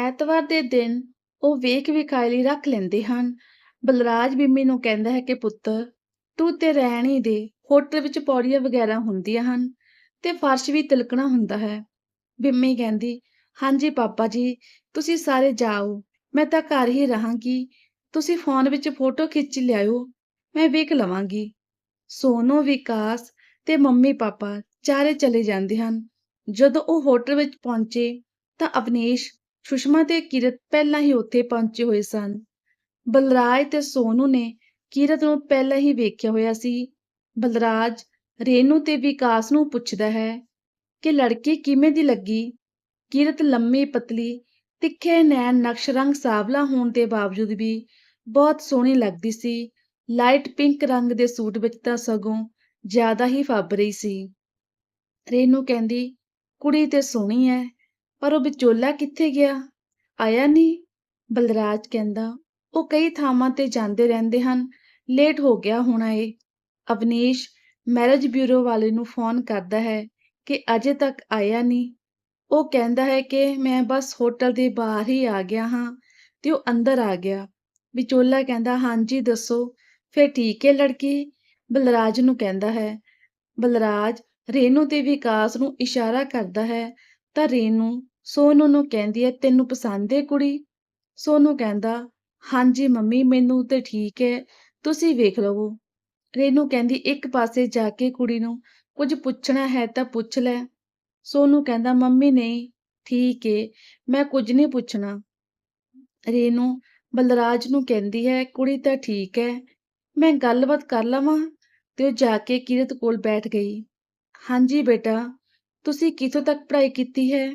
ਐਤਵਾਰ ਦੇ ਦਿਨ ਉਹ ਵੇਖ ਵਿਖਾਈ ਰੱਖ ਲੈਂਦੇ ਹਨ। ਬਲਰਾਜ ਬਿੰਮੀ ਨੂੰ ਕਹਿੰਦਾ ਹੈ ਕਿ ਪੁੱਤਰ ਤੂੰ ਤੇ ਰਹਿਣੀ ਦੇ, ਹੋਟਲ ਵਿੱਚ ਪੌੜੀਆਂ ਵਗੈਰਾ ਹੁੰਦੀਆਂ ਹਨ ਤੇ ਫਰਸ਼ ਵੀ ਤਿਲਕਣਾ ਹੁੰਦਾ ਹੈ। ਬਿੰਮੀ ਕਹਿੰਦੀ, ਹਾਂਜੀ ਪਾਪਾ ਜੀ, ਤੁਸੀਂ ਸਾਰੇ ਜਾਓ, ਮੈਂ ਤਾਂ ਘਰ ਹੀ ਰਹਾਂਗੀ, ਤੁਸੀਂ ਫੋਨ ਵਿੱਚ ਫੋਟੋ ਖਿੱਚ ਲਿਆਇਓ, ਮੈਂ ਵੇਖ ਲਵਾਂਗੀ। ਸੋਨੂ, ਵਿਕਾਸ ਤੇ ਮੰਮੀ ਪਾਪਾ ਚਾਰੇ ਚਲੇ ਜਾਂਦੇ ਹਨ। ਜਦੋਂ ਉਹ ਹੋਟਲ ਵਿੱਚ ਪਹੁੰਚੇ ਤਾਂ ਅਵਨੀਸ਼ ਸੁਸ਼ਮਾ ਤੇ ਕਿਰਤ ਪਹਿਲਾਂ ਹੀ ਉੱਥੇ ਪਹੁੰਚੇ ਹੋਏ ਸਨ। ਬਲਰਾਜ ਤੇ ਸੋਨੂ ਨੇ ਕਿਰਤ ਨੂੰ ਪਹਿਲਾਂ ਹੀ ਵੇਖਿਆ ਹੋਇਆ ਸੀ। ਬਲਰਾਜ ਰੇਨੂ ਤੇ ਵਿਕਾਸ ਨੂੰ ਪੁੱਛਦਾ ਹੈ ਕਿ ਲੜਕੀ ਕਿਵੇਂ ਦੀ ਲੱਗੀ? ਕਿਰਤ ਲੰਮੀ, ਪਤਲੀ, ਤਿੱਖੇ, ਨੈਣ, ਨਕਸ਼, ਰੰਗ, ਸਾਵਲਾ ਹੋਣ ਦੇ ਬਾਵਜੂਦ ਵੀ ਬਹੁਤ ਸੋਹਣੀ ਲੱਗਦੀ ਸੀ। ਲਾਈਟ ਪਿੰਕ ਰੰਗ ਦੇ ਸੂਟ ਵਿੱਚ ਤਾਂ ਸਗੋਂ ਜ਼ਿਆਦਾ ਹੀ ਫੱਬ ਰਹੀ ਸੀ। ਰੇਨੂ ਕਹਿੰਦੀ, ਕੁੜੀ ਤੇ ਸੋਹਣੀ ਐ। ਪਰ ਉਹ ਵਿਚੋਲਾ ਕਿੱਥੇ ਗਿਆ? ਆਇਆ ਨਹੀਂ? ਬਲਰਾਜ ਕਹਿੰਦਾ, ਉਹ ਕਈ ਥਾਵਾਂ ਤੇ ਜਾਂਦੇ ਰਹਿੰਦੇ ਹਨ। ਲੇਟ ਹੋ ਗਿਆ ਹੋਣਾ ਏ। ਅਵਨੀਸ਼, ਮੈਰਿਜ ਬਿਊਰੋ ਵਾਲੇ ਨੂੰ ਫੋਨ ਕਰਦਾ ਹੈ ਕਿ ਅਜੇ ਤੱਕ ਆਇਆ ਨਹੀਂ। ਉਹ ਕਹਿੰਦਾ ਹੈ ਕਿ ਮੈਂ ਬਸ ਹੋਟਲ ਦੇ ਬਾਹਰ ਹੀ ਆ ਗਿਆ ਹਾਂ ਤੇ ਉਹ ਅੰਦਰ ਆ ਗਿਆ। ਵਿਚੋਲਾ ਕਹਿੰਦਾ, ਹਾਂਜੀ, ਦੱਸੋ। ਫੇਰ ਠੀਕ ਹੈ ਲੜਕੀ? ਬਲਰਾਜ ਨੂੰ ਕਹਿੰਦਾ ਹੈ। ਬਲਰਾਜ, ਰੇਨੂ ਤੇ ਵਿਕਾਸ ਨੂੰ ਇਸ਼ਾਰਾ ਕਰਦਾ ਹੈ ਤਾਂ ਰੇਨੂ ਸੋਨੂ ਨੂੰ ਕਹਿੰਦੀ ਹੈ ਤੈਨੂੰ ਪਸੰਦ ਹੈ ਕੁੜੀ? ਸੋਨੂ ਕਹਿੰਦਾ, ਹਾਂਜੀ ਮੰਮੀ, ਮੈਨੂੰ ਤੇ ਠੀਕ ਹੈ ਤੁਸੀਂ ਵੇਖ ਲਵੋ। ਰੇਨੂ ਕਹਿੰਦੀ, ਇੱਕ ਪਾਸੇ ਜਾ ਕੇ ਕੁੜੀ ਨੂੰ ਕੁਝ ਪੁੱਛਣਾ ਹੈ ਤਾਂ ਪੁੱਛ ਲੈ। ਸੋਨੂ ਕਹਿੰਦਾ, ਮੰਮੀ ਨਹੀਂ, ਠੀਕ ਏ, ਮੈਂ ਕੁਝ ਨਹੀਂ ਪੁੱਛਣਾ। ਰੇਨੂ ਬਲਰਾਜ ਨੂੰ ਕਹਿੰਦੀ ਹੈ, ਕੁੜੀ ਤਾਂ ਠੀਕ ਹੈ, ਮੈਂ ਗੱਲਬਾਤ ਕਰ ਲਵਾਂ? ਤੇ ਉਹ ਜਾ ਕੇ ਕਿਰਤ ਕੋਲ ਬੈਠ ਗਈ। ਹਾਂਜੀ ਬੇਟਾ ਤੁਸੀਂ ਕਿੱਥੋਂ ਤੱਕ ਪੜ੍ਹਾਈ ਕੀਤੀ ਹੈ?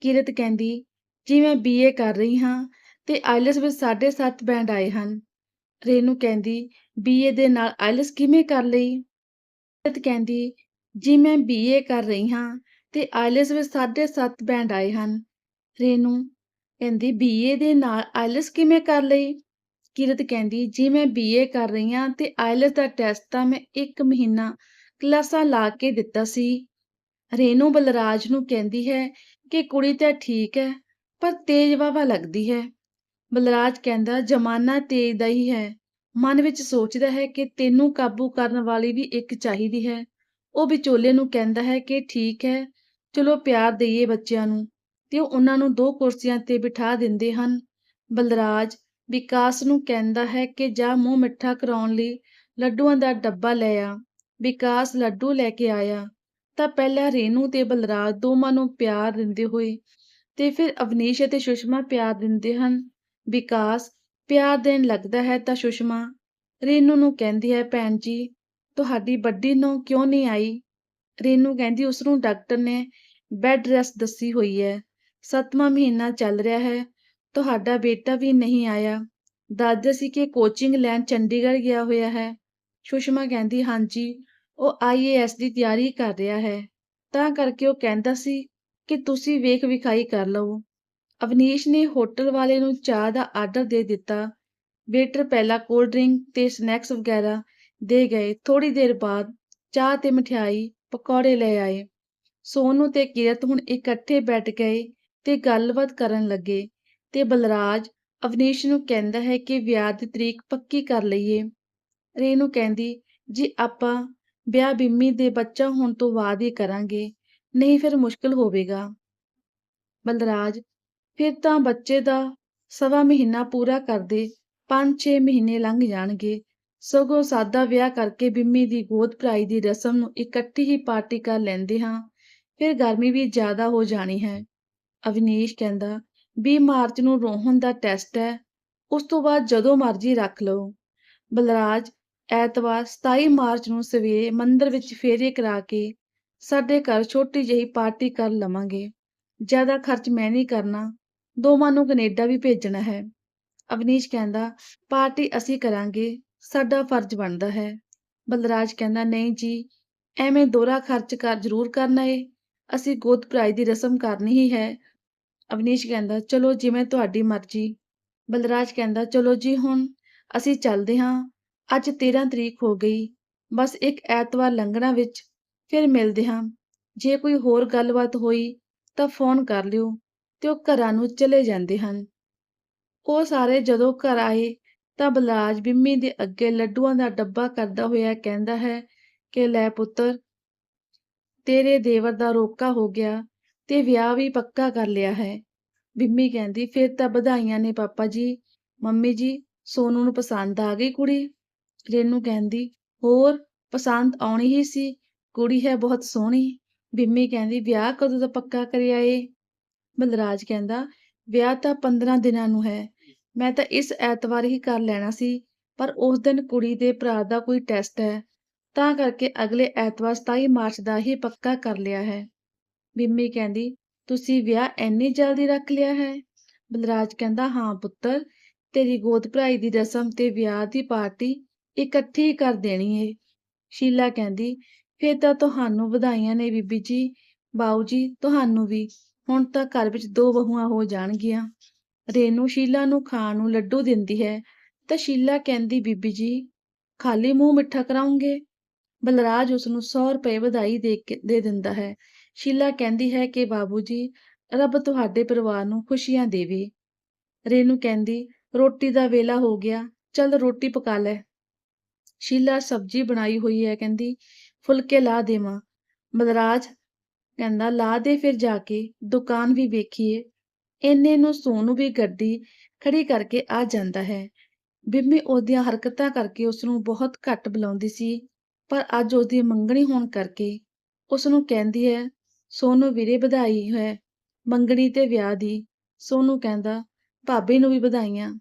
ਕਿਰਤ ਕਹਿੰਦੀ, ਜੀ, ਮੈਂ ਬੀਏ ਕਰ ਰਹੀ ਹਾਂ ਤੇ ਆਇਲਸ ਵਿੱਚ 7.5 ਬੈਂਡ ਆਏ ਹਨ। ਰੇਨੂ ਕਹਿੰਦੀ ਬੀਏ ਦੇ ਨਾਲ ਆਇਲਸ ਕਿਵੇਂ ਕਰ ਲਈ? ਕਿਰਤ ਕਹਿੰਦੀ, ਜੀ, ਮੈਂ ਬੀਏ ਕਰ ਰਹੀ ਹਾਂ ਤੇ ਆਇਲਸ ਵਿੱਚ 7.5 ਬੈਂਡ ਆਏ ਹਨ। ਰੇਨੂ ਕਹਿੰਦੀ ਬੀਏ ਦੇ ਨਾਲ ਆਇਲਸ ਕਿਵੇਂ ਕਰ ਲਈ? ਕਿਰਤ ਕਹਿੰਦੀ, ਜੀ, ਮੈਂ ਬੀਏ ਕਰ ਰਹੀ ਹਾਂ ਤੇ ਆਇਲਸ ਦਾ ਟੈਸਟ ਤਾਂ ਮੈਂ 1 ਮਹੀਨਾ ਕਲਾਸਾਂ ਲਾ ਕੇ ਦਿੱਤਾ ਸੀ। ਰੇਨੂ ਬਲਰਾਜ ਨੂੰ ਕਹਿੰਦੀ ਹੈ ਕਿ ਕੁੜੀ ਤਾਂ ਠੀਕ ਹੈ, ਪਰ ਤੇਜ਼ ਵਾਵਾ ਲੱਗਦੀ ਹੈ। ਬਲਰਾਜ ਕਹਿੰਦਾ, ਜ਼ਮਾਨਾ ਤੇਜ਼ ਦਾ ਹੀ ਹੈ। ਮਨ ਵਿੱਚ ਸੋਚਦਾ ਹੈ ਕਿ ਤੈਨੂੰ ਕਾਬੂ ਕਰਨ ਵਾਲੀ ਵੀ ਇੱਕ ਚਾਹੀਦੀ ਹੈ। ਉਹ ਵਿਚੋਲੇ ਨੂੰ ਕਹਿੰਦਾ ਹੈ ਕਿ ਠੀਕ ਹੈ, ਚਲੋ ਪਿਆਰ ਦਈਏ ਬੱਚਿਆਂ ਨੂੰ, ਤੇ ਉਹ ਉਹਨਾਂ ਨੂੰ ਦੋ ਕੁਰਸੀਆਂ ਤੇ ਬਿਠਾ ਦਿੰਦੇ ਹਨ। ਬਲਰਾਜ ਵਿਕਾਸ ਨੂੰ ਕਹਿੰਦਾ ਹੈ ਕਿ ਜਾ ਮੂੰਹ ਮਿੱਠਾ ਕਰਾਉਣ ਲਈ ਲੱਡੂਆਂ ਦਾ ਡੱਬਾ ਲੈ ਆ। ਵਿਕਾਸ ਲੱਡੂ ਲੈ ਕੇ ਆਇਆ। ਤਾਂ ਪਹਿਲਾਂ ਰੇਨੂ ਤੇ ਬਲਰਾਜ ਦੋਵਾਂ ਨੂੰ ਪਿਆਰ ਦਿੰਦੇ ਹੋਏ ਤੇ ਫਿਰ ਅਵਨੀਸ਼ ਅਤੇ ਸੁਸ਼ਮਾ ਪਿਆਰ ਦਿੰਦੇ ਹਨ। ਵਿਕਾਸ ਪਿਆਰ ਦੇਣ ਲੱਗਦਾ ਹੈ ਤਾਂ ਸੁਸ਼ਮਾ ਰੇਨੂ ਨੂੰ ਕਹਿੰਦੀ ਹੈ, ਭੈਣ ਜੀ, ਤੁਹਾਡੀ ਵੱਡੀ ਨੂੰ ਕਿਉਂ ਨਹੀਂ ਆਈ? ਰੇਨੂ ਕਹਿੰਦੀ, ਉਸ ਨੂੰ ਡਾਕਟਰ ਨੇ ਬੈੱਡ ਰੈਸਟ ਦੱਸੀ ਹੋਈ ਹੈ। ਸੱਤਵਾਂ ਮਹੀਨਾ ਚੱਲ ਰਿਹਾ ਹੈ, ਤੁਹਾਡਾ ਬੇਟਾ ਵੀ ਨਹੀਂ ਆਇਆ। ਦੱਸਦੇ ਸੀ ਕਿ ਕੋਚਿੰਗ ਲੈਣ ਚੰਡੀਗੜ੍ਹ ਗਿਆ ਹੋਇਆ ਹੈ। ਸੁਸ਼ਮਾ ਕਹਿੰਦੀ, ਹਾਂਜੀ ਉਹ ਆਈਏਐਸ ਦੀ ਤਿਆਰੀ ਕਰ ਰਿਹਾ ਹੈ। ਤਾਂ ਕਰਕੇ ਉਹ ਕਹਿੰਦਾ ਸੀ ਕਿ ਤੁਸੀਂ ਵੇਖ ਵਿਖਾਈ ਕਰ ਲਓ। ਅਵਨੀਸ਼ ਨੇ ਹੋਟਲ ਵਾਲੇ ਨੂੰ ਚਾਹ ਦਾ ਆਰਡਰ ਦੇ ਦਿੱਤਾ। ਵੇਟਰ ਪਹਿਲਾਂ ਕੋਲਡ ਡਰਿੰਕ ਤੇ ਸਨੈਕਸ ਵਗੈਰਾ ਦੇ ਗਏ। ਥੋੜੀ ਦੇਰ ਬਾਅਦ ਚਾਹ ਤੇ ਮਠਿਆਈ, ਪਕੌੜੇ ਲੈ ਆਏ। ਸੋਨੂ ਤੇ ਕਿਰਤ ਹੁਣ ਇਕੱਠੇ ਬੈਠ ਗਏ ਤੇ ਗੱਲਬਾਤ ਕਰਨ ਲੱਗੇ ਤੇ ਬਲਰਾਜ ਅਵਨੀਸ਼ ਨੂੰ ਕਹਿੰਦਾ ਹੈ ਕਿ ਵਿਆਹ ਦੀ ਤਰੀਕ ਪੱਕੀ ਕਰ ਲਈਏ। ਰੇਨੂ ਕਹਿੰਦੀ, ਜੀ, ਆਪਾਂ ਵਿਆਹ ਬਿੰਮੀ ਦੇ ਬੱਚਾ ਹੋਣ ਤੋਂ ਬਾਅਦ ਹੀ ਕਰਾਂਗੇ, ਨਹੀਂ ਫਿਰ ਮੁਸ਼ਕਲ ਹੋਵੇਗਾ। ਬਲਰਾਜ, ਫਿਰ ਤਾਂ ਬੱਚੇ ਦਾ ਸਵਾ ਮਹੀਨਾ ਪੂਰਾ ਕਰਦੇ 5-6 ਮਹੀਨੇ ਲੰਘ ਜਾਣਗੇ। ਸਗੋਂ ਸਾਦਾ ਵਿਆਹ ਕਰਕੇ ਬਿੰਮੀ ਦੀ ਗੋਦ ਭਰਾਈ ਦੀ ਰਸਮ ਨੂੰ ਇਕੱਠੀ ਹੀ ਪਾਰਟੀ ਕਰ ਲੈਂਦੇ ਹਾਂ, ਫਿਰ ਗਰਮੀ ਵੀ ਜ਼ਿਆਦਾ ਹੋ ਜਾਣੀ ਹੈ। ਅਵਨੀਸ਼ ਕਹਿੰਦਾ 20 ਮਾਰਚ ਨੂੰ ਰੋਹਨ ਦਾ ਟੈਸਟ ਹੈ, ਉਸ ਤੋਂ ਬਾਅਦ ਜਦੋਂ ਮਰਜ਼ੀ ਰੱਖ ਲਓ। ਬਲਰਾਜ ਐਤਵਾਰ 27 ਮਾਰਚ ਨੂੰ ਸਵੇਰੇ ਮੰਦਰ ਵਿੱਚ ਫੇਰੇ ਕਰਾ ਕੇ ਸਾਡੇ ਘਰ ਛੋਟੀ ਜਿਹੀ ਪਾਰਟੀ ਕਰ ਲਵਾਂਗੇ। ਜ਼ਿਆਦਾ ਖਰਚ ਮੈਂ ਨਹੀਂ ਕਰਨਾ, ਦੋਵਾਂ ਨੂੰ ਕੈਨੇਡਾ ਵੀ ਭੇਜਣਾ ਹੈ। ਅਵਨੀਸ਼ ਕਹਿੰਦਾ, ਪਾਰਟੀ ਅਸੀਂ ਕਰਾਂਗੇ, ਸਾਡਾ ਫਰਜ਼ ਬਣਦਾ ਹੈ। ਬਲਰਾਜ ਕਹਿੰਦਾ, ਨਹੀਂ ਜੀ, ਐਵੇਂ ਦੋਹਰਾ ਖਰਚ ਕਰ ਜ਼ਰੂਰ ਕਰਨਾ ਏ। ਅਸੀਂ ਗੋਦ ਭਰਾਈ ਦੀ ਰਸਮ ਕਰਨੀ ਹੀ ਹੈ। ਅਵਨੀਸ਼ ਕਹਿੰਦਾ, ਚਲੋ ਜਿਵੇਂ ਤੁਹਾਡੀ ਮਰਜ਼ੀ। ਬਲਰਾਜ ਕਹਿੰਦਾ, ਚਲੋ ਜੀ ਹੁਣ, ਅਸੀਂ ਚੱਲਦੇ ਹਾਂ। ਅੱਜ 13 ਤਰੀਕ ਹੋ ਗਈ। ਬਸ ਇੱਕ ਐਤਵਾਰ ਲੰਘਣਾ ਵਿੱਚ ਫਿਰ ਮਿਲਦੇ ਹਾਂ। ਜੇ ਕੋਈ ਹੋਰ ਗੱਲਬਾਤ ਹੋਈ ਤਾਂ ਫੋਨ ਕਰ ਲਿਓ ਤੇ ਉਹ ਘਰਾਂ ਨੂੰ ਚਲੇ ਜਾਂਦੇ ਹਨ। ਉਹ ਸਾਰੇ ਜਦੋਂ ਘਰ ਆਏ ਤਾਂ ਬਲਾਜ ਬਿੰਮੀ ਦੇ ਅੱਗੇ ਲੱਡੂਆਂ ਦਾ ਡੱਬਾ ਕਰਦਾ ਹੋਇਆ ਕਹਿੰਦਾ ਹੈ ਕਿ, ਲੈ ਪੁੱਤਰ, ਤੇਰੇ ਦੇਵਰ ਦਾ ਰੋਕਾ ਹੋ ਗਿਆ ਤੇ ਵਿਆਹ ਵੀ ਪੱਕਾ ਕਰ ਲਿਆ ਹੈ। ਬਿੰਮੀ ਕਹਿੰਦੀ, ਫਿਰ ਤਾਂ ਵਧਾਈਆਂ ਨੇ ਪਾਪਾ ਜੀ। ਮੰਮੀ ਜੀ, ਸੋਨੂ ਨੂੰ ਪਸੰਦ ਆ ਗਈ ਕੁੜੀ? ਰੇਨੂ ਕਹਿੰਦੀ, ਹੋਰ, ਪਸੰਦ ਆਉਣੀ ਹੀ ਸੀ, ਕੁੜੀ ਹੈ ਬਹੁਤ ਸੋਹਣੀ। ਬਿੰਮੀ ਕਹਿੰਦੀ, ਵਿਆਹ ਕਦੋਂ ਦਾ ਪੱਕਾ ਕਰਿਆ ਏ? ਬਲਰਾਜ ਕਹਿੰਦਾ, ਵਿਆਹ ਤਾਂ 15 ਦਿਨਾਂ ਨੂੰ ਹੈ। ਮੈਂ ਤਾਂ ਇਸ ਐਤਵਾਰ ਹੀ ਕਰ ਲੈਣਾ ਸੀ, ਪਰ ਉਸ ਦਿਨ ਕੁੜੀ ਦੇ ਭਰਾ ਦਾ ਕੋਈ ਟੈਸਟ ਹੈ। ਤਾਂ ਕਰਕੇ ਅਗਲੇ ਐਤਵਾਰ 27 ਮਾਰਚ ਦਾ ਹੀ ਪੱਕਾ ਕਰ ਲਿਆ ਹੈ। ਬਿੰਮੀ ਕਹਿੰਦੀ, ਤੁਸੀਂ ਵਿਆਹ ਇੰਨੀ ਜਲਦੀ ਰੱਖ ਲਿਆ ਹੈ? ਬਲਰਾਜ ਕਹਿੰਦਾ, ਹਾਂ ਪੁੱਤਰ, ਤੇਰੀ ਗੋਦ ਭਰਾਈ ਦੀ ਰਸਮ ਤੇ ਵਿਆਹ ਦੀ ਪਾਰਟੀ ਇਕੱਠੀ ਕਰ ਦੇਣੀ ਏ ਸ਼ੀਲਾ ਕਹਿੰਦੀ, ਫਿਰ ਤਾਂ ਤੁਹਾਨੂੰ ਵਧਾਈਆਂ ਨੇ ਬੀਬੀ ਜੀ, ਬਾਊ ਜੀ, ਤੁਹਾਨੂੰ ਵੀ। ਹੁਣ ਤਾਂ ਘਰ ਵਿੱਚ ਦੋ ਬਹੂਆਂ ਹੋ ਜਾਣਗੀਆਂ। ਰੇਨੂ ਸ਼ੀਲਾ ਨੂੰ ਖਾਣ ਨੂੰ ਲੱਡੂ ਦਿੰਦੀ ਹੈ। ਤਾਂ ਸ਼ੀਲਾ ਕਹਿੰਦੀ, ਬੀਬੀ ਜੀ, ਖਾਲੀ ਮੂੰਹ ਮਿੱਠਾ ਕਰਾਉਂਗੇ? ਬਲਰਾਜ ਉਸ ਨੂੰ 100 ਰੁਪਏ ਵਧਾਈ ਦੇ ਕੇ, ਦੇ ਦਿੰਦਾ ਹੈ। ਸ਼ੀਲਾ ਕਹਿੰਦੀ ਹੈ ਕਿ, ਬਾਬੂ ਜੀ, ਰੱਬ ਤੁਹਾਡੇ ਪਰਿਵਾਰ ਨੂੰ ਖੁਸ਼ੀਆਂ ਦੇਵੇ। ਰੇਨੂ ਕਹਿੰਦੀ, ਰੋਟੀ ਦਾ ਵੇਲਾ ਹੋ ਗਿਆ। ਚੱਲ ਰੋਟੀ ਪਕਾ ਲੈ। ਸ਼ੀਲਾ ਸਬਜ਼ੀ ਬਣਾਈ ਹੋਈ ਹੈ, ਕਹਿੰਦੀ, ਫੁਲਕੇ ਲਾ ਦੇਵਾਂ। ਬਲਰਾਜ ਕਹਿੰਦਾ, ਲਾ ਦੇ ਫਿਰ ਜਾ ਕੇ, ਦੁਕਾਨ ਵੀ ਵੇਖੀਏ। ਇੰਨੇ ਨੂੰ ਸੋਨੂ ਵੀ ਗੱਡੀ ਖੜੀ ਕਰਕੇ ਆ ਜਾਂਦਾ ਹੈ। ਬਿੰਮੀ ਉਹਦੀਆਂ ਹਰਕਤਾਂ ਕਰਕੇ ਉਸ ਨੂੰ ਬਹੁਤ ਘੱਟ ਬੁਲਾਉਂਦੀ ਸੀ, ਪਰ ਅੱਜ ਉਹਦੀ ਮੰਗਣੀ ਹੋਣ ਕਰਕੇ ਉਸ ਨੂੰ ਕਹਿੰਦੀ ਹੈ, ਸੋਨੂ ਵੀਰੇ ਵਧਾਈ ਹੈ ਮੰਗਣੀ ਤੇ ਵਿਆਹ ਦੀ, ਸੋਨੂ ਕਹਿੰਦਾ, ਭਾਬੀ ਨੂੰ ਵੀ ਵਧਾਈਆਂ।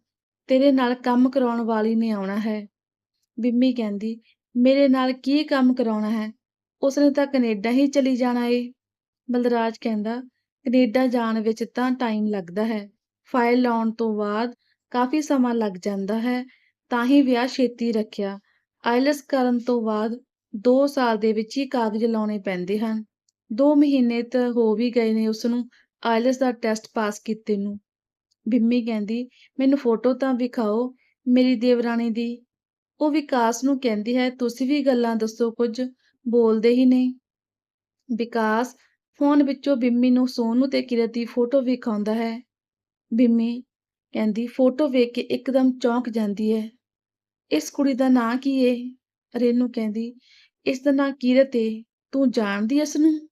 ਤੇਰੇ ਨਾਲ ਕੰਮ ਕਰਾਉਣ ਵਾਲੀ ਨੇ ਆਉਣਾ ਹੈ। ਬਿੰਮੀ ਕਹਿੰਦੀ, ਮੇਰੇ ਨਾਲ ਕੀ ਕੰਮ ਕਰਾਉਣਾ ਹੈ? ਉਸਨੇ ਤਾਂ ਕੈਨੇਡਾ ਹੀ ਚਲੀ ਜਾਣਾ ਏ। ਬਲਰਾਜ ਕਹਿੰਦਾ, ਕੈਨੇਡਾ ਜਾਣ ਵਿੱਚ ਤਾਂ ਟਾਈਮ ਲੱਗਦਾ ਹੈ। ਫਾਈਲ ਲਾਉਣ ਤੋਂ ਬਾਅਦ ਕਾਫੀ ਸਮਾਂ ਲੱਗ ਜਾਂਦਾ ਹੈ, ਤਾਂ ਹੀ ਵਿਆਹ ਛੇਤੀ ਰੱਖਿਆ। ਆਇਲਸ ਕਰਨ ਤੋਂ ਬਾਅਦ 2 ਸਾਲ ਦੇ ਵਿੱਚ ਹੀ ਕਾਗਜ਼ ਲਾਉਣੇ ਪੈਂਦੇ ਹਨ। 2 ਮਹੀਨੇ ਤਾਂ ਹੋ ਵੀ ਗਏ ਨੇ ਉਸ ਨੂੰ ਆਇਲਸ ਦਾ ਟੈਸਟ ਪਾਸ ਕੀਤੇ ਨੂੰ। ਬਿੰਮੀ ਕਹਿੰਦੀ, ਮੈਨੂੰ ਫੋਟੋ ਤਾਂ ਵਿਖਾਓ ਮੇਰੀ ਦੇਵਰਾਣੀ ਦੀ। ਉਹ ਵਿਕਾਸ ਨੂੰ ਕਹਿੰਦੀ ਹੈ, ਤੁਸੀਂ ਵੀ ਗੱਲਾਂ ਦੱਸੋ ਕੁਝ, ਬੋਲਦੇ ਹੀ ਨਹੀਂ। ਵਿਕਾਸ ਫੋਨ ਵਿੱਚੋਂ ਬਿੰਮੀ ਨੂੰ ਸੋਨੂ ਤੇ ਕਿਰਤ ਦੀ ਫੋਟੋ ਵਿਖਾਉਂਦਾ ਹੈ। ਬਿੰਮੀ ਕਹਿੰਦੀ, ਫੋਟੋ ਵੇਖ ਕੇ ਇੱਕਦਮ ਚੌਂਕ ਜਾਂਦੀ ਹੈ। ਇਸ ਕੁੜੀ ਦਾ ਨਾਂ ਕੀ ਏ? ਰੇਨੂ ਕਹਿੰਦੀ, ਇਸ ਦਾ ਨਾਂ ਕਿਰਤ ਏ। ਤੂੰ ਜਾਣਦੀ ਇਸ ਨੂੰ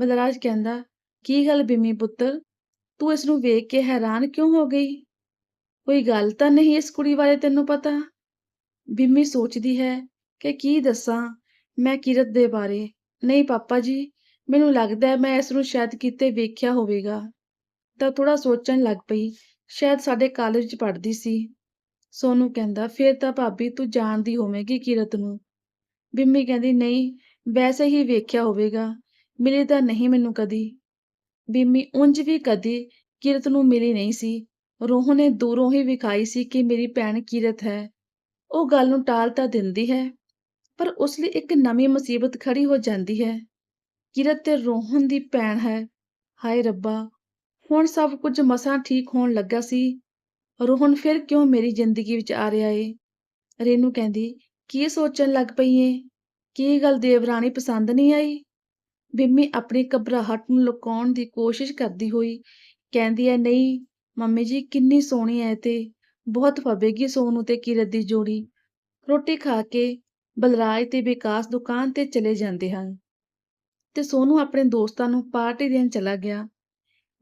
ਬਲਰਾਜ ਕਹਿੰਦਾ, ਕੀ ਗੱਲ ਬਿੰਮੀ ਪੁੱਤਰ? ਤੂੰ ਇਸ ਨੂੰ ਵੇਖ ਕੇ ਹੈਰਾਨ ਕਿਉਂ ਹੋ ਗਈ? ਕੋਈ ਗੱਲ ਤਾਂ ਨਹੀਂ ਇਸ ਕੁੜੀ ਬਾਰੇ ਤੈਨੂੰ ਪਤਾ? ਬਿੰਮੀ ਸੋਚਦੀ ਹੈ ਕਿ ਕੀ ਦੱਸਾਂ? ਮੈਂ ਕਿਰਤ ਦੇ ਬਾਰੇ। ਨਹੀਂ ਪਾਪਾ ਜੀ, ਮੈਨੂੰ ਲੱਗਦਾ ਹੈ ਮੈਂ ਇਸ ਨੂੰ ਸ਼ਾਇਦ ਕਿਤੇ ਵੇਖਿਆ ਹੋਵੇਗਾ। ਤਾਂ ਥੋੜਾ ਸੋਚਣ ਲੱਗ ਪਈ। ਸ਼ਾਇਦ ਸਾਡੇ ਕਾਲਜ 'ਚ ਪੜ੍ਹਦੀ ਸੀ। ਸੋਨੂੰ ਕਹਿੰਦਾ, ਫਿਰ ਤਾਂ ਭਾਬੀ ਤੂੰ ਜਾਣਦੀ ਹੋਵੇਂਗੀ ਕਿਰਤ ਨੂੰ। ਬਿੰਮੀ ਕਹਿੰਦੀ, ਨਹੀਂ, ਵੈਸੇ ਹੀ ਵੇਖਿਆ ਹੋਵੇਗਾ। ਮਿਲੀ ਤਾਂ ਨਹੀਂ ਮੈਨੂੰ ਕਦੀ। ਬਿੰਮੀ ਉਂਝ ਵੀ ਕਦੀ ਕਿਰਤ ਨੂੰ ਮਿਲੀ ਨਹੀਂ ਸੀ। ਰੋਹ ਨੇ ਦੂਰੋਂ ਹੀ ਵਿਖਾਈ ਸੀ ਕਿ ਮੇਰੀ ਭੈਣ ਕਿਰਤ ਹੈ। ਉਹ ਗੱਲ ਨੂੰ ਟਾਲ ਤਾਂ ਦਿੰਦੀ ਹੈ, ਪਰ ਉਸ ਲਈ ਇੱਕ ਨਵੀਂ ਮੁਸੀਬਤ ਖੜੀ ਹੋ ਜਾਂਦੀ ਹੈ। ਕਿਰਤ ਤੇ ਰੋਹਨ ਦੀ ਭੈਣ ਹੈ। ਹਾਏ ਰੱਬਾ, ਹੁਣ ਸਭ ਕੁਝ ਮਸਾਂ ਠੀਕ ਹੋਣ ਲੱਗਾ ਸੀ। ਰੋਹਨ ਫਿਰ ਕਿਉਂ ਮੇਰੀ ਜ਼ਿੰਦਗੀ ਵਿੱਚ ਆ ਰਿਹਾ ਏ? ਰੇਨੂ ਕਹਿੰਦੀ, ਕੀ ਸੋਚਣ ਲੱਗ ਪਈ ਏ? ਕੀ ਗੱਲ ਦੇਵਰਾਣੀ ਪਸੰਦ ਨਹੀਂ ਆਈ? ਬਿੰਮੀ ਆਪਣੀ ਘਬਰਾਹਟ ਨੂੰ ਲੁਕਾਉਣ ਦੀ ਕੋਸ਼ਿਸ਼ ਕਰਦੀ ਹੋਈ ਕਹਿੰਦੀ ਹੈ, ਨਹੀਂ, ਮੰਮੀ ਜੀ, ਕਿੰਨੀ ਸੋਹਣੀ ਹੈ ਤੇ। ਬਹੁਤ ਫਵੇਗੀ ਸੋਨੂੰ ਤੇ ਕਿਰਤ ਦੀ ਜੋੜੀ। ਰੋਟੀ ਖਾ ਕੇ ਬਲਰਾਜ ਤੇ ਵਿਕਾਸ ਦੁਕਾਨ ਤੇ ਚਲੇ ਜਾਂਦੇ ਹਨ। ਤੇ ਸੋਨੂੰ ਆਪਣੇ ਦੋਸਤਾਂ ਨੂੰ ਪਾਰਟੀ ਦੇਣ ਚਲਾ ਗਿਆ।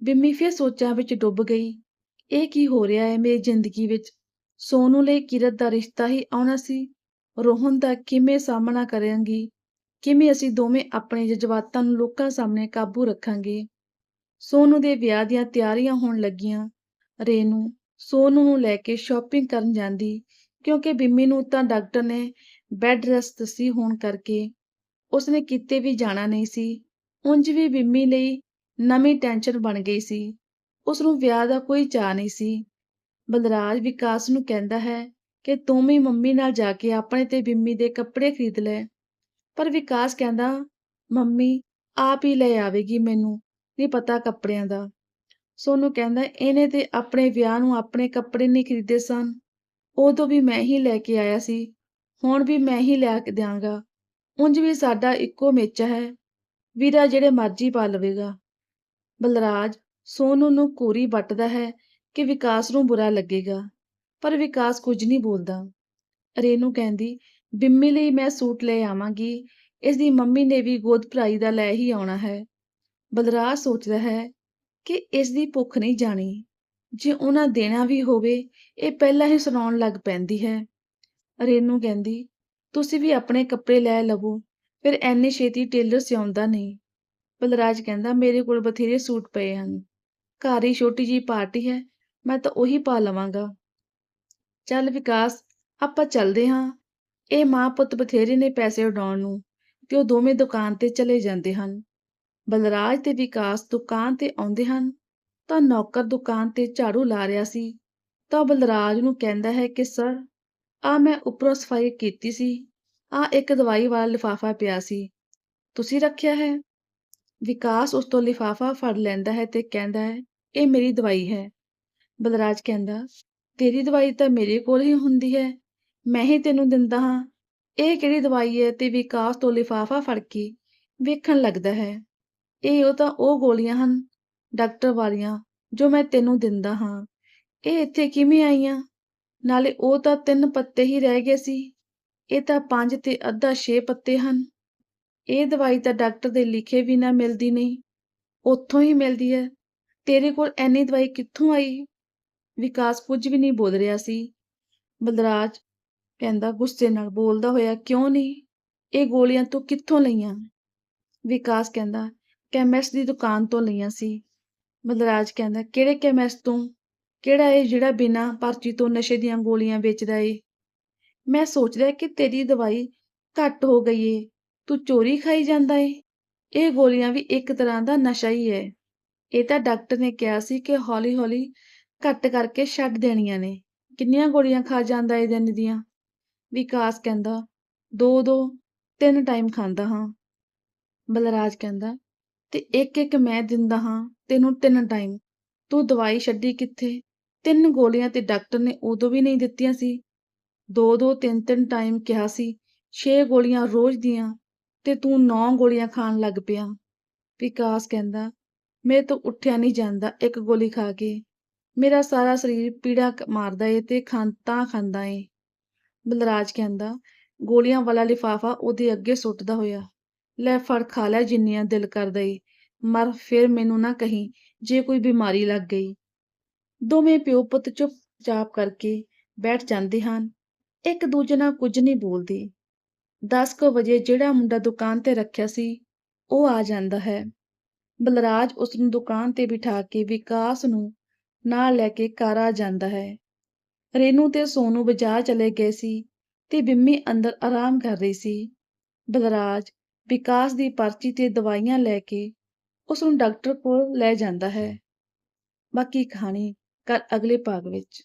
ਬਿੰਮੀ ਫਿਰ ਸੋਚਾਂ ਵਿੱਚ ਡੁੱਬ ਗਈ। ਇਹ ਕੀ ਹੋ ਰਿਹਾ ਹੈ ਮੇਰੀ ਜ਼ਿੰਦਗੀ ਵਿੱਚ? ਸੋਨੂੰ ਲਈ ਕਿਰਤ ਦਾ ਰਿਸ਼ਤਾ ਹੀ ਆਉਣਾ ਸੀ। ਰੋਹਨ ਦਾ ਕਿਵੇਂ ਸਾਹਮਣਾ ਕਰਾਂਗੀ? ਕਿਵੇਂ ਅਸੀਂ ਦੋਵੇਂ ਆਪਣੇ ਜਜ਼ਬਾਤਾਂ ਨੂੰ ਲੋਕਾਂ ਸਾਹਮਣੇ ਕਾਬੂ ਰੱਖਾਂਗੇ? ਸੋਨੂੰ ਦੇ ਵਿਆਹ ਦੀਆਂ ਤਿਆਰੀਆਂ ਹੋਣ ਲੱਗੀਆਂ। ਰੇਨੂ ਸੋਨੂ ਨੂੰ ਲੈ ਕੇ ਸ਼ਾਪਿੰਗ ਕਰਨ ਜਾਂਦੀ, ਕਿਉਂਕਿ ਬਿੰਮੀ ਨੂੰ ਤਾਂ ਡਾਕਟਰ ਨੇ ਬੈੱਡ ਰੈਸਟ ਦੱਸੀ ਹੋਣ ਕਰਕੇ। ਉਸਨੇ ਕਿਤੇ ਵੀ ਜਾਣਾ ਨਹੀਂ ਸੀ। ਉਂਝ ਵੀ ਬਿੰਮੀ ਲਈ ਨਵੀਂ ਟੈਨਸ਼ਨ ਬਣ ਗਈ ਸੀ। ਉਸ ਨੂੰ ਵਿਆਹ ਦਾ ਕੋਈ ਚਾਅ ਨਹੀਂ ਸੀ। ਬਲਰਾਜ ਵਿਕਾਸ ਨੂੰ ਕਹਿੰਦਾ ਹੈ ਕਿ ਤੂੰ ਵੀ ਮੰਮੀ ਨਾਲ ਜਾ ਕੇ ਆਪਣੇ ਤੇ ਬਿੰਮੀ ਦੇ ਕੱਪੜੇ ਖਰੀਦ ਲੈ। ਪਰ ਵਿਕਾਸ ਕਹਿੰਦਾ, ਮੰਮੀ, ਆਪ ਹੀ ਲੈ ਆਵੇਗੀ ਮੈਨੂੰ, ਨਹੀਂ ਪਤਾ ਕੱਪੜਿਆਂ ਦਾ। ਸੋਨੂੰ ਕਹਿੰਦਾ, ਇਹਨੇ ਤੇ ਆਪਣੇ ਵਿਆਹ ਨੂੰ ਆਪਣੇ ਕੱਪੜੇ ਨਹੀਂ ਖਰੀਦੇ ਸਨ। ਉਦੋਂ ਵੀ ਮੈਂ ਹੀ ਲੈ ਕੇ ਆਇਆ ਸੀ। ਹੁਣ ਵੀ ਮੈਂ ਹੀ ਲੈ ਕੇ ਦਿਆਂਗਾ। ਉਂਝ ਵੀ ਸਾਡਾ ਇੱਕੋ ਮੇਚਾ ਹੈ। ਵੀਰਾ ਜਿਹੜੇ ਮਰਜ਼ੀ ਪਾ ਲਵੇਗਾ। ਬਲਰਾਜ, ਸੋਨੂੰ ਨੂੰ ਕੋਰੀ ਵੱਟਦਾ ਹੈ ਕਿ ਵਿਕਾਸ ਨੂੰ ਬੁਰਾ ਲੱਗੇਗਾ, ਪਰ ਵਿਕਾਸ ਕੁਝ ਨਹੀਂ ਬੋਲਦਾ। ਰੇਨੂ ਕਹਿੰਦੀ, ਬਿੰਮੀ ਲਈ ਮੈਂ ਸੂਟ ਲੈ ਆਵਾਂਗੀ। ਇਸ ਦੀ ਮੰਮੀ ਨੇ ਵੀ ਗੋਦ ਭਰਾਈ ਦਾ ਲੈ ਹੀ ਆਉਣਾ ਹੈ। ਬਲਰਾਜ ਸੋਚਦਾ ਹੈ ਕਿ ਇਸ ਦੀ ਭੁੱਖ ਨਹੀਂ ਜਾਣੀ। ਜੇ ਉਹਨਾਂ ਦੇਣਾ ਵੀ ਹੋਵੇ, ਇਹ ਪਹਿਲਾਂ ਹੀ ਸੁਣਾਉਣ ਲੱਗ ਪੈਂਦੀ ਹੈ। ਰੇਨੂ ਕਹਿੰਦੀ, ਤੁਸੀਂ ਵੀ ਆਪਣੇ ਕੱਪੜੇ ਲੈ ਲਵੋ, ਫਿਰ ਐਨੀ ਛੇਤੀ ਟੇਲਰ ਸਿਉਂਦਾ ਨਹੀਂ। ਬਲਰਾਜ ਕਹਿੰਦਾ, ਮੇਰੇ ਕੋਲ ਬਥੇਰੇ ਸੂਟ ਪਏ ਹਨ। ਘਰ ਹੀ ਛੋਟੀ ਜੀ ਪਾਰਟੀ ਹੈ, ਮੈਂ ਤਾਂ ਉਹੀ ਪਾ ਲਵਾਂਗਾ। ਚੱਲ ਵਿਕਾਸ, ਆਪਾਂ ਚੱਲਦੇ ਹਾਂ। ਇਹ ਮਾਂ ਪੁੱਤ ਬਥੇਰੇ ਨੇ ਪੈਸੇ ਉਡਾਉਣ ਨੂੰ, ਤੇ ਉਹ ਦੋਵੇਂ ਦੁਕਾਨ ਤੇ ਚਲੇ ਜਾਂਦੇ ਹਨ। ਬਲਰਾਜ ਤੇ ਵਿਕਾਸ ਦੁਕਾਨ ਤੇ ਆਉਂਦੇ ਹਨ, ਤਾਂ ਨੌਕਰ ਦੁਕਾਨ ਤੇ ਝਾੜੂ ਲਾ ਰਿਹਾ ਸੀ। ਤਾਂ ਬਲਰਾਜ ਨੂੰ ਕਹਿੰਦਾ ਹੈ ਕਿ, ਸਰ ਆ ਮੈਂ ਉੱਪਰੋਂ ਸਫ਼ਾਈ ਕੀਤੀ ਸੀ। ਆ ਇੱਕ ਦਵਾਈ ਵਾਲਾ ਲਿਫਾਫਾ ਪਿਆ ਸੀ। ਤੁਸੀਂ ਰੱਖਿਆ ਹੈ? ਵਿਕਾਸ ਉਸ ਤੋਂ ਲਿਫਾਫਾ ਫੜ ਲੈਂਦਾ ਹੈ ਤੇ ਕਹਿੰਦਾ ਹੈ, ਇਹ ਮੇਰੀ ਦਵਾਈ ਹੈ। ਬਲਰਾਜ ਕਹਿੰਦਾ, ਤੇਰੀ ਦਵਾਈ ਤਾਂ ਮੇਰੇ ਕੋਲ ਹੀ ਹੁੰਦੀ ਹੈ। ਮੈਂ ਹੀ ਤੈਨੂੰ ਦਿੰਦਾ ਹਾਂ। ਇਹ ਕਿਹੜੀ ਦਵਾਈ ਹੈ? ਤੇ ਵਿਕਾਸ ਤੋਂ ਲਿਫਾਫਾ ਫੜ ਕੇ ਵੇਖਣ ਲੱਗਦਾ ਹੈ। ਇਹ ਉਹ ਤਾਂ ਉਹ ਗੋਲੀਆਂ ਹਨ, ਡਾਕਟਰ ਵਾਲੀਆਂ, ਜੋ ਮੈਂ ਤੈਨੂੰ ਦਿੰਦਾ ਹਾਂ। ਇਹ ਇੱਥੇ ਕਿਵੇਂ ਆਈਆਂ? ਨਾਲੇ ਉਹ ਤਾਂ ਤਿੰਨ ਪੱਤੇ ਹੀ ਰਹਿ ਗਏ ਸੀ। ਇਹ ਤਾਂ ਪੰਜ ਤੇ ਅੱਧਾ ਛੇ ਪੱਤੇ ਹਨ। ਇਹ ਦਵਾਈ ਤਾਂ ਡਾਕਟਰ ਦੇ ਲਿਖੇ ਵੀ ਨਾ ਮਿਲਦੀ ਨਹੀਂ। ਉੱਥੋਂ ਹੀ ਮਿਲਦੀ ਹੈ। ਤੇਰੇ ਕੋਲ ਐਨੀ ਦਵਾਈ ਕਿੱਥੋਂ ਆਈ? ਵਿਕਾਸ ਕੁਝ ਵੀ ਨਹੀਂ ਬੋਲ ਰਿਹਾ ਸੀ। ਬਲਰਾਜ ਕਹਿੰਦਾ, ਗੁੱਸੇ ਨਾਲ ਬੋਲਦਾ ਹੋਇਆ, ਕਿਉਂ ਨਹੀਂ? ਇਹ ਗੋਲੀਆਂ ਤੂੰ ਕਿੱਥੋਂ ਲਈਆਂ? ਵਿਕਾਸ ਕਹਿੰਦਾ ਕੈਮਿਸਟ ਦੀ ਦੁਕਾਨ ਤੋਂ ਲਈਆਂ ਸੀ। ਬਲਰਾਜ ਕਹਿੰਦਾ, ਕਿਹੜੇ ਕੈਮਿਸਟ ਤੋਂ? ਕਿਹੜਾ ਇਹ ਜਿਹੜਾ ਬਿਨਾਂ ਪਰਚੀ ਤੋਂ ਨਸ਼ੇ ਦੀਆਂ ਗੋਲੀਆਂ ਵੇਚਦਾ ਏ? ਮੈਂ ਸੋਚਦਾ ਕਿ ਤੇਰੀ ਦਵਾਈ ਘੱਟ ਹੋ ਗਈ ਏ। ਤੂੰ ਚੋਰੀ ਖਾਈ ਜਾਂਦਾ ਏ? ਇਹ ਗੋਲੀਆਂ ਵੀ ਇੱਕ ਤਰ੍ਹਾਂ ਦਾ ਨਸ਼ਾ ਹੀ ਹੈ ਇਹ ਤਾਂ ਡਾਕਟਰ ਨੇ ਕਿਹਾ ਸੀ ਕਿ ਹੌਲੀ-ਹੌਲੀ ਘੱਟ ਕਰਕੇ ਛੱਡ ਦੇਣੀਆਂ ਨੇ। ਕਿੰਨੀਆਂ ਗੋਲੀਆਂ ਖਾ ਜਾਂਦਾ ਏ ਦਿਨ ਦੀਆਂ? ਵਿਕਾਸ ਕਹਿੰਦਾ ਦੋ ਦੋ ਤਿੰਨ ਟਾਈਮ ਖਾਂਦਾ ਹਾਂ ਬਲਰਾਜ ਕਹਿੰਦਾ ਤੇ ਇੱਕ ਇੱਕ ਮੈਂ ਦਿੰਦਾ ਹਾਂ ਤੈਨੂੰ ਤਿੰਨ ਟਾਈਮ ਤੂੰ ਦਵਾਈ ਛੱਡੀ ਕਿੱਥੇ? ਤਿੰਨ ਗੋਲੀਆਂ ਤੇ ਡਾਕਟਰ ਨੇ ਉਦੋਂ ਵੀ ਨਹੀਂ ਦਿੱਤੀਆਂ ਸੀ। ਦੋ ਦੋ, ਤਿੰਨ ਤਿੰਨ ਟਾਈਮ ਕਿਹਾ ਸੀ, ਛੇ ਗੋਲੀਆਂ ਰੋਜ਼ ਦੀਆਂ ਤੇ ਤੂੰ ਨੌ ਗੋਲੀਆਂ ਖਾਣ ਲੱਗ ਪਿਆ। ਵਿਕਾਸ ਕਹਿੰਦਾ, ਮੇਰੇ ਤੋਂ ਉੱਠਿਆ ਨਹੀਂ ਜਾਂਦਾ ਇੱਕ ਗੋਲੀ ਖਾ ਕੇ। ਮੇਰਾ ਸਾਰਾ ਸਰੀਰ ਪੀੜਾ ਮਾਰਦਾ ਏ ਤੇ ਖਾਂਤਾ ਖਾਂਦਾ ਏ। ਬਲਰਾਜ ਕਹਿੰਦਾ, ਗੋਲੀਆਂ ਵਾਲਾ ਲਿਫਾਫਾ ਉਹਦੇ ਅੱਗੇ ਸੁੱਟਦਾ ਹੋਇਆ। ਲੈ ਫੜ ਖਾ ਲੈ ਜਿੰਨੀਆਂ ਦਿਲ ਕਰਦਾ ਏ ਮਰ ਫਿਰ ਮੈਨੂੰ ਨਾ ਕਹੀਂ ਜੇ ਕੋਈ ਬਿਮਾਰੀ ਲੱਗ ਗਈ। ਦੋਵੇਂ ਪਿਓ ਪੁੱਤ ਚੁੱਪ ਚਾਪ ਕਰਕੇ ਬੈਠ ਜਾਂਦੇ ਹਨ। ਇੱਕ ਦੂਜੇ ਨਾਲ ਕੁਝ ਨਹੀਂ ਬੋਲਦੇ। 10 ਕੁ ਵਜੇ ਜਿਹੜਾ ਮੁੰਡਾ ਦੁਕਾਨ ਤੇ ਰੱਖਿਆ ਸੀ, ਉਹ ਆ ਜਾਂਦਾ ਹੈ। ਬਲਰਾਜ ਉਸ ਨੂੰ ਦੁਕਾਨ ਤੇ ਬਿਠਾ ਕੇ ਵਿਕਾਸ ਨੂੰ ਨਾਲ ਲੈ ਕੇ ਘਰ ਆ ਜਾਂਦਾ ਹੈ। ਰੇਨੂ ਤੇ ਸੋਨੂ ਬਾਜ਼ਾਰ ਚਲੇ ਗਏ ਸੀ ਤੇ ਬਿੰਮੀ ਅੰਦਰ ਆਰਾਮ ਕਰ ਰਹੀ ਸੀ। ਬਲਰਾਜ ਵਿਕਾਸ ਦੀ ਪਰਚੀ ਤੇ ਦਵਾਈਆਂ ਲੈ ਕੇ ਉਸ ਨੂੰ ਡਾਕਟਰ ਕੋਲ ਲੈ ਜਾਂਦਾ ਹੈ। ਬਾਕੀ ਕਹਾਣੀ ਕੱਲ ਅਗਲੇ ਭਾਗ ਵਿੱਚ।